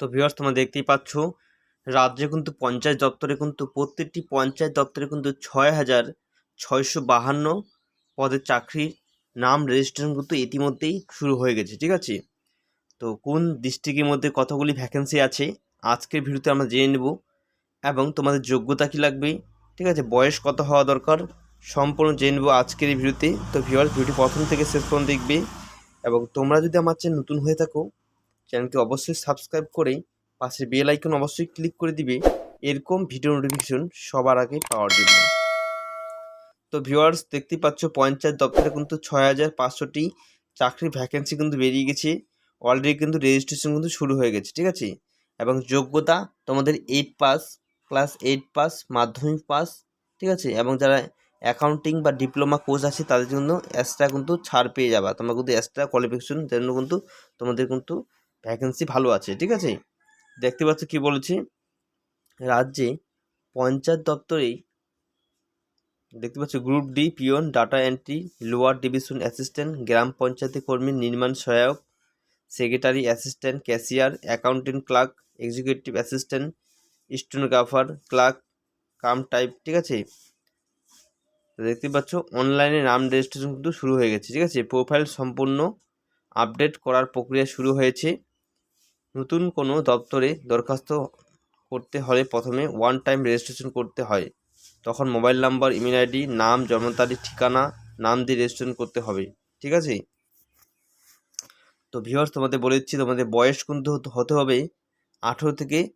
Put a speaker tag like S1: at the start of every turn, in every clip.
S1: তো ভিউয়ার্স তোমরা দেখতেই পাচ্ছ, রাজ্যে কিন্তু পঞ্চায়েত দপ্তরে কিন্তু প্রত্যেকটি পঞ্চায়েত দপ্তরে কিন্তু ছয় হাজার ছয়শো বাহান্ন পদের চাকরির নাম রেজিস্ট্রেশন কিন্তু ইতিমধ্যেই শুরু হয়ে গেছে, ঠিক আছে? তো কোন ডিস্ট্রিক্টের মধ্যে কতগুলি ভ্যাকেন্সি আছে, আজকের ভিডিওতে আমরা জেনে নেব এবং তোমাদের যোগ্যতা কী লাগবে, ঠিক আছে? বয়স কত হওয়া দরকার, সম্পূর্ণ জেনে নেব আজকের এই ভিডিওতে। তো ভিউয়ার্স ভিডিওটি প্রথম থেকে শেষ পর্যন্ত দেখবে এবং তোমরা যদি আমার চ্যানেল নতুন হয়ে থাকো চ্যানেলটি অবশ্যই সাবস্ক্রাইব করে পাশে বেল আইকন অবশ্যই ক্লিক করে দিবে। এরকম ভিডিও নোটিফিকেশন সবার আগে পাওয়ার জন্য। তো ভিউয়ার্স, দেখতেই পাচ্ছ পঞ্চায়েত দপ্তরে কিন্তু ছয় হাজার পাঁচশোটি চাকরির ভ্যাকেন্সি কিন্তু বেরিয়ে গেছে। অলরেডি কিন্তু রেজিস্ট্রেশন কিন্তু শুরু হয়ে গেছে, ঠিক আছে? এবং যোগ্যতা তোমাদের eight pass class eight pass মাধ্যমিক পাস ঠিক আছে? এবং যারা অ্যাকাউন্টিং বা ডিপ্লোমা কোর্স আছে, তাদের জন্য এক্সট্রা কিন্তু ছাড় পেয়ে যাবা। তোমরা কিন্তু এক্সট্রা কোয়ালিফিকেশন জন্য কিন্তু তোমাদের কিন্তু ভ্যাকেন্সি ভালো আছে, ঠিক আছে? দেখতে পাচ্ছ কি বলেছি? রাজ্যে পঞ্চায়েত দপ্তরেই দেখতে পাচ্ছ group D peon data entry lower division assistant গ্রাম পঞ্চায়েতে কর্মী, নির্মাণ সহায়ক secretary assistant cashier accountant clerk executive assistant stenographer clerk cum type ঠিক আছে? দেখতে পাচ্ছ অনলাইনে নাম রেজিস্ট্রেশন কিন্তু শুরু হয়ে গেছে, ঠিক আছে? প্রোফাইল সম্পূর্ণ আপডেট করার প্রক্রিয়া শুরু হয়েছে। নতুন কোনো দপ্তরে দরখাস্ত করতে হলে প্রথমে ওয়ান টাইম রেজিস্ট্রেশন করতে হয়। তখন মোবাইল নাম্বার ইমেল আইডি নাম, জন্ম তারিখ, ঠিকানা, নাম দিয়ে রেজিস্ট্রেশন করতে হবে। ঠিক আছে? তো ভিউয়ার্স তোমাদের বলে দিচ্ছি, তোমাদের বয়স কিন্তু হতে- হতে হবে আঠেরো থেকে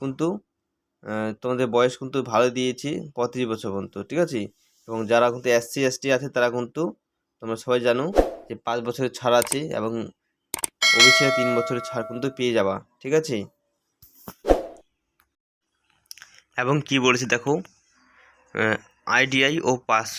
S1: কিন্তু তোমাদের বয়স কিন্তু ভালো দিয়েছি পঁয়ত্রিশ বছর পর্যন্ত। ঠিক আছে? এবং যারা কিন্তু এসসি এসটি আছে, তারা কিন্তু তোমরা সবাই জানো যে পাঁচ বছরের ছাড় আছে এবং ওবিসি তিন বছরের ছাড় কিন্তু পেয়ে যাবা, ঠিক আছে? এবং কি বলেছে দেখো? আইডিআই ও পাস